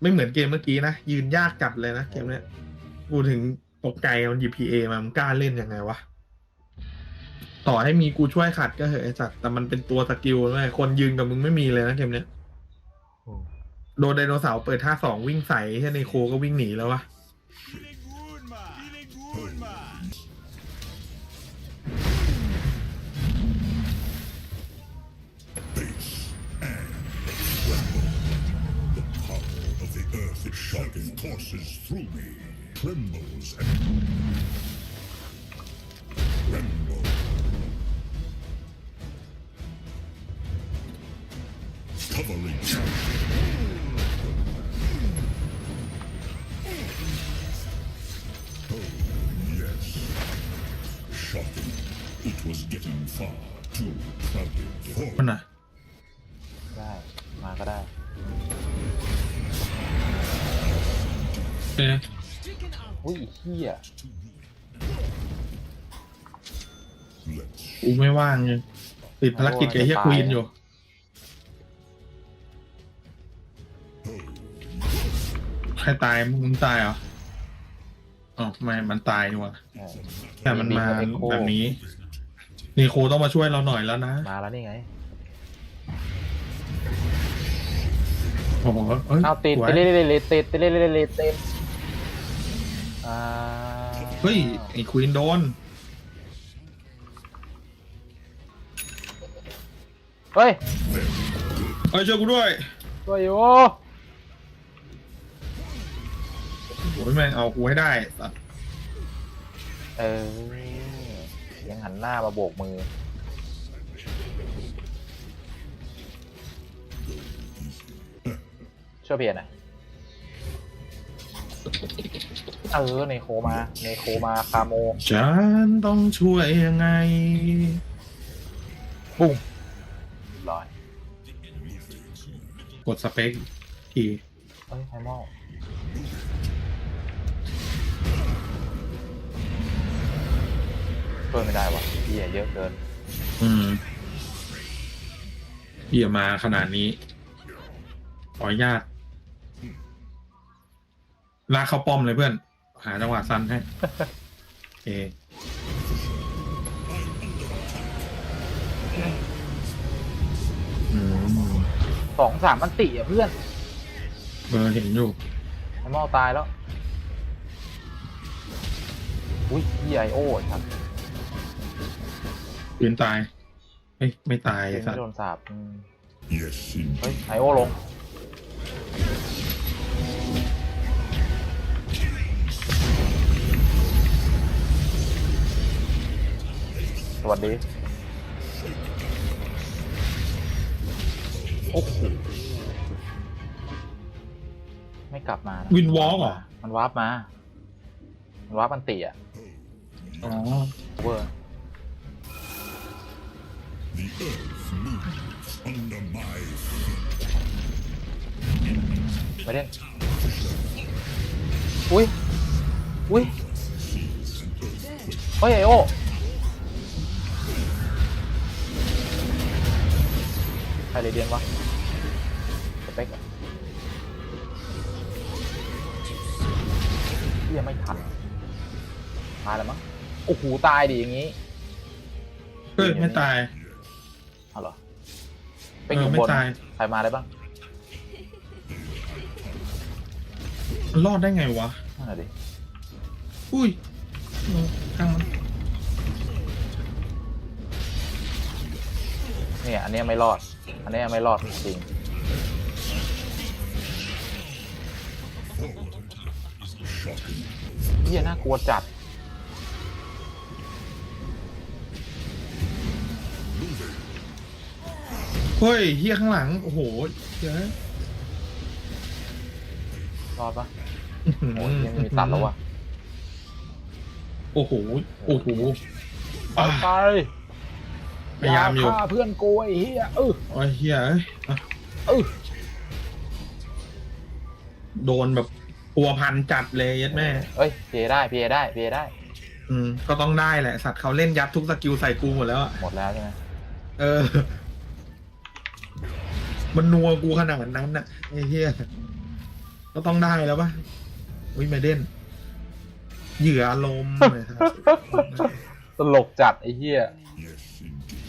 ไม่เหมือนเกมเมื่อกี้นะ ยืนยากจัดเลยนะเกมเนี้ยกูถึงตกใจมันหยิบ PA มามันกล้าเล่นยังไงวะ ต่อให้มีกูช่วยขัดก็เหอะไอ้สัตว์แต่มันเป็นตัวสกิลด้วยคนยืนกับมึงไม่มีเลยนะเกมเนี้ยอืมโดนไดโนเสาร์เปิดท่าสองวิ่งใส่แค่ในโคก็วิ่งหนีแล้ววะ Covering. Oh, yes. Shocking. It was getting far too crowded for มันน่ะได้ มาก็ได้เอ๊ะอุ้ยเฮีย Let's กูไม่ว่างเลยติดภารกิจกับไอ้เฮียควีนอยู่ ใครตายมึงตายเหรออ๋อไม่มันตายดีกว่าเออแต่มันมามี Echo แบบนี้นีโคต้องมาช่วยเราหน่อยแล้วนะมาแล้วนี่ไงโอ้โหเอ้ยเอาติดสวยติดติดติดติดติดติดติดติดติดอ่าเฮ้ยไอ้ควีนโดน เฮ้ยเอ้ยช่วยกูด้วย ตัวอยู่ โอ้ยแม่งเอากูให้ได้สัตว์เออ ยังหันหน้ามาโบกมือ ช่วยเพียรหน่อยเออในโคมาในโคมาคาโม ฉันต้องช่วยยังไง ปุ้งร้อย กดสเปคทีเอ้ยไพมอล ช่วยไม่ได้วะเหี้ยเยอะเกิน อืมเหี้ยมาขนาดนี้ขออนุญาตลากเข้าป้อมเลยเพื่อน หาจังหวะสั้นให้โอเคอืมสองสามมันติอะเพื่อนเบอร์เห็นอยู่ไพมอลตายแล้ว อุ้ยเหี้ยไอโอ้ยครับ ปืนตายเฮ้ยไม่ตายไอ้ไม่สัตว์โดนสาบอืม Yes, เฮ้ย indeed. ไอโอลงสวัสดีโอ้โห ไม่กลับมานะวินวอล์กเหรอ มันวาร์ปมา มันวาร์ปมันตีอะ อ๋อ เวอร์ The earth moves under my feet. ไม่เล่นอุ้ย อุ้ย เฮ้ยไอโอใครเลยเดียนวะสเปกเหรอเฮียไม่ทันตายแล้วมั้ง โอ้โห ตายดิอย่างงี้ เฮ้ยไม่ตาย เอาเหรอเอเป็นออยู่บไม่นตาย ใครมาได้บ้างมันรอดได้ไงวะ นั่นแหละดิอุ้ยเออช่างมันเนี่ยอันเนี้ยไม่รอด อันเนี้ยไม่รอดจริงเฮียน่ากลัวจัด เฮ้ยเฮียข้างหลัง โอ้โหเดี๋ยวรอดปะโอ้ยยังมีตัดแล้ววะโอ้โห โอ้โหไปอะไปพยายามอยู่ฆ่าเพื่อนกูไอ้เฮียเออโอ้ยเฮียเอ้ยอะเออโดนแบบปัวพันจัดเลยยัดแม่ เอ้ยเพได้เพได้เพได้ อืม ก็ต้องได้แหละ สัตว์เขาเล่นยัดทุกสกิลใส่กูหมดแล้วอะหมดแล้วใช่ไหมเออ มันนัวกูขนาดนั้นน่ะไอ้เฮียก็ต้องได้แล้วปะวิไม่เด่นเหยื่ออารมณ์เลยครับตลกจัดไอ้เหี้ย Yes, indeed.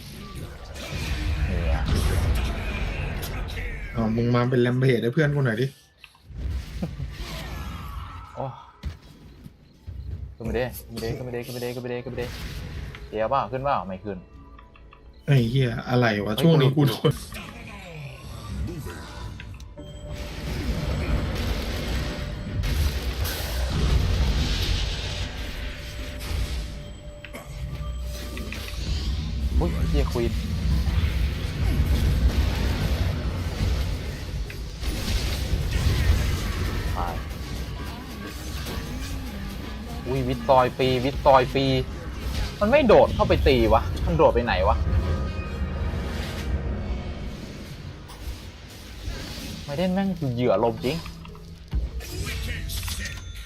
เนี่ยอ๋อมึงมาเป็นแลมเพจให้เพื่อนกูหน่อยดิโอ้ขึ้นไม่ได้ขึ้นไม่ได้ขึ้นไม่ได้ขึ้นไม่ได้ขึ้นไม่ได้ขึ้นไม่ได้เดี๋ยวเปล่าขึ้นเปล่าไม่ขึ้นไอ้เหี้ยอะไรวะช่วงนี้กูโดน วิตซอยปีวิตซอยปีมันไม่โดดเข้าไปตีวะ มันโดดไปไหนวะ ไม่ได้แม่งคือเหยื่อลมจริง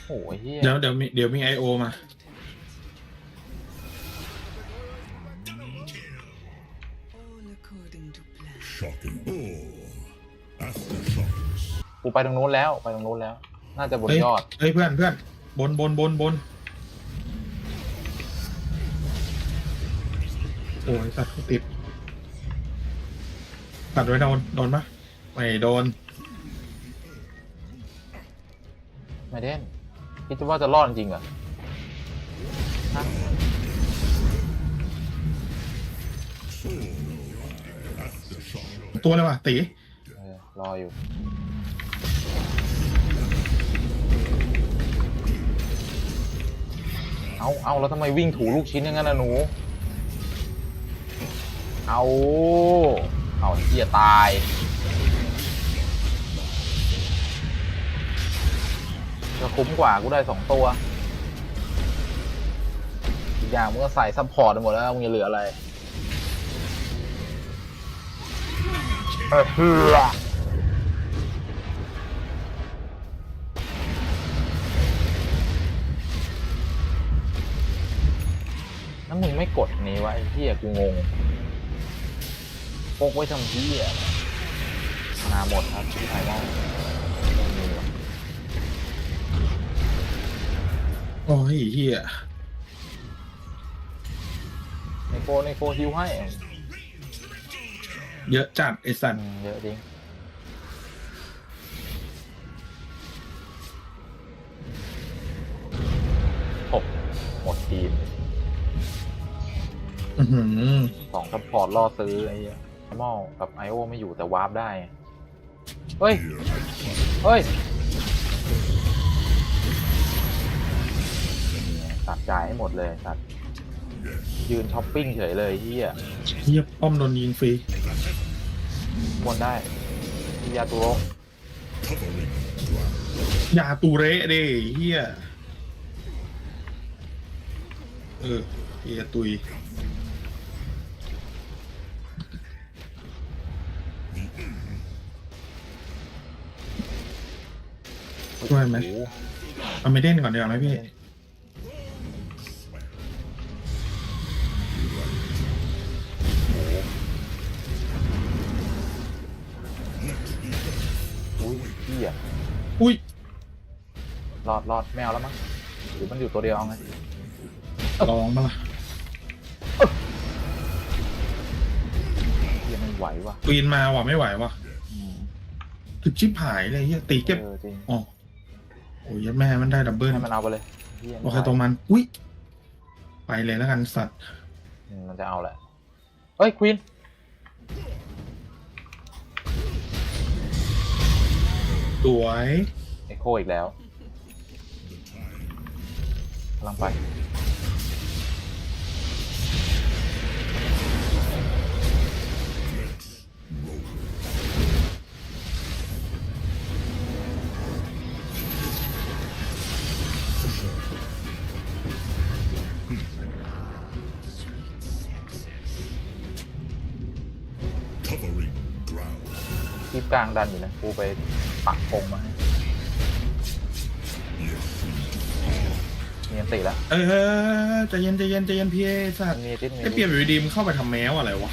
โอ้ยเฮียเดี๋ยวเดี๋ยวมีเดี๋ยวมีไอโอมา All according to plan. Shocking. Oh, aftershocks. กูไปตรงนู้นแล้ว ไปตรงนู้นแล้ว น่าจะบนเฮ้ยยอด เฮ้ยเพื่อนเพื่อนบนบนบนบน โอ้ยสัตว์กูติดตัดไว้โดนโดนปะไม่โดน ไม่เด่นคิดว่าจะรอดจริงเหรอฮะตัวเลยว่ะตีเออรออยู่ เอาเอาแล้วทำไมวิ่งถูลูกชิ้นอย่างนั้นนะหนู เอา เอาเฮียตาย จะคุ้มกว่ากูได้สองตัว อีกอย่างมึงก็ใส่ซัพพอร์ตไปหมดแล้วมึงจะเหลืออะไรเออเฮือแล้วมึงไม่กดนี้วะไอ้เหี้ยกูงง พกไว้ทำเหี้ยนาหมดครับที่ไทยว่าไม่มีวะโอ้ยเฮียในโฟในโฟฮิวให้เยอะจัดไอสัตอืว์มเยอะจริงหกหมดทีมอื้อหือสองซัพพอร์ตล่อซื้อไอ้เหี้ย มอลกับไอโอไม่อยู่แต่วาร์ปได้ไงเฮ้ย Here I come. เฮ้ยตัดจ่ายให้หมดเลยตัดยืนช้อปปิ้งเฉยเลยเฮียเฮียป้อมโดนยิงฟรีบนได้พิยาตุโร Covering ground. ยาตูเระดิเฮียเออเฮียตุย ช่วยไหม โอ้โเอาไม่เด่นก่อนเดี๋ยวาไหมพี่ อุ้ยเฮียอุ้ย รอดรอดไม่เอาแล้วมั้งหรือมันอยู่ตัวเดียวเอาไงลองมาละเฮียมันไหวว่ะปีนมาว่ะไม่ไหวว่ะอืมถึกชิบหายเลยเฮียตีเก็บ เออจริง อ๋อ โอ้ยแม่มันได้ดับเบิลให้มันเอาไปเลยเฮียโอเคตัวมัน อุ้ย ไปเลยแล้วกันสัตว์อืมมันจะเอาแหละ เฮ้ยควีนสวยเอ็โคอีกแล้วกำลังไป กลางดันอยู่นะกูไปปักธงมาให้ Yes, indeed. มีอันติแล้วเอ้ยเฮ้ยใจเย็นใจเย็นใจเย็นพี่เอสัตมันว์มีติดมีไอเปลี่ยนอยู่ดีๆมันเข้าไปทำแมวอะไรวะ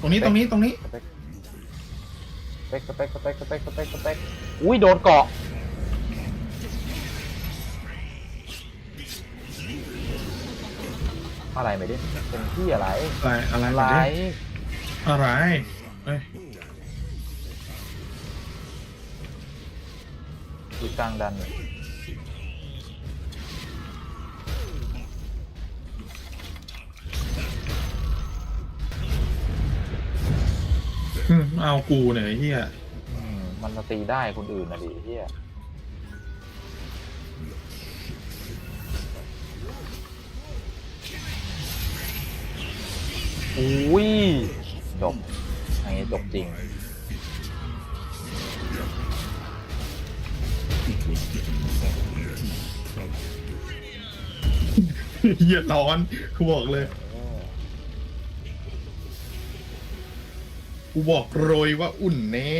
ตรงนี้ตรงนี้ตรงนี้ สเปคสเปคกสเปกสเปกสเปกสเปกสเปกอุ้ยโดนเกาะอะไรไม่ได้เป็นที่อะไรอะไรอะไรอะไรอะไรเอ้ย อยู่กลางดันเนี่ยอืมเอากูเนี่ยไอ้เฮียอืมมันมาตีได้คนอื่นนะดิเฮียอุ้ยจบอันนี้จบจริง เฮียร้อนกูบอกเลยกูบอกโรยว่าอุ่นแน่